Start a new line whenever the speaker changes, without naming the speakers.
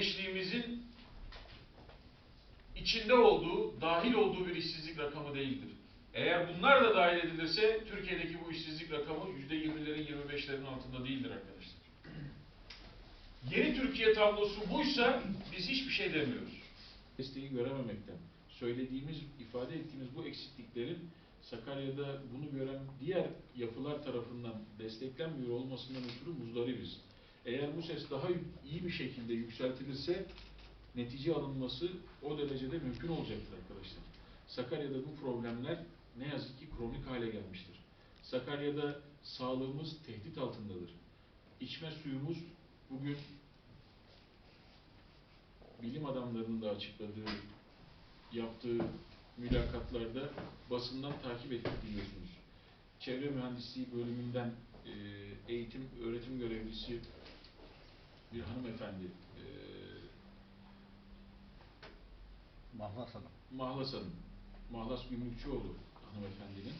gençliğimizin içinde olduğu, dahil olduğu bir işsizlik rakamı değildir. Eğer bunlar da dahil edilirse Türkiye'deki bu işsizlik rakamı yüzde yirmilerin, yirmi beşlerin altında değildir arkadaşlar. Yeni Türkiye tablosu buysa biz hiçbir şey demiyoruz.
desteği görememekten, söylediğimiz, ifade ettiğimiz bu eksikliklerin Sakarya'da bunu gören diğer yapılar tarafından desteklenmiyor olmasından ötürü muzdaribiz. Eğer bu ses daha iyi bir şekilde yükseltilirse netice alınması o derecede mümkün olacaktır arkadaşlar. Sakarya'da bu problemler ne yazık ki kronik hale gelmiştir. Sakarya'da sağlığımız tehdit altındadır. İçme suyumuz bugün bilim adamlarının da açıkladığı, yaptığı mülakatlarda basından takip ettik biliyorsunuz. Çevre Mühendisliği bölümünden e, eğitim, öğretim görevlisi bir hanımefendi, e,
Mahlas Hanım.
Mahlas Hanım, Mahlas Gümrükçüoğlu hanımefendinin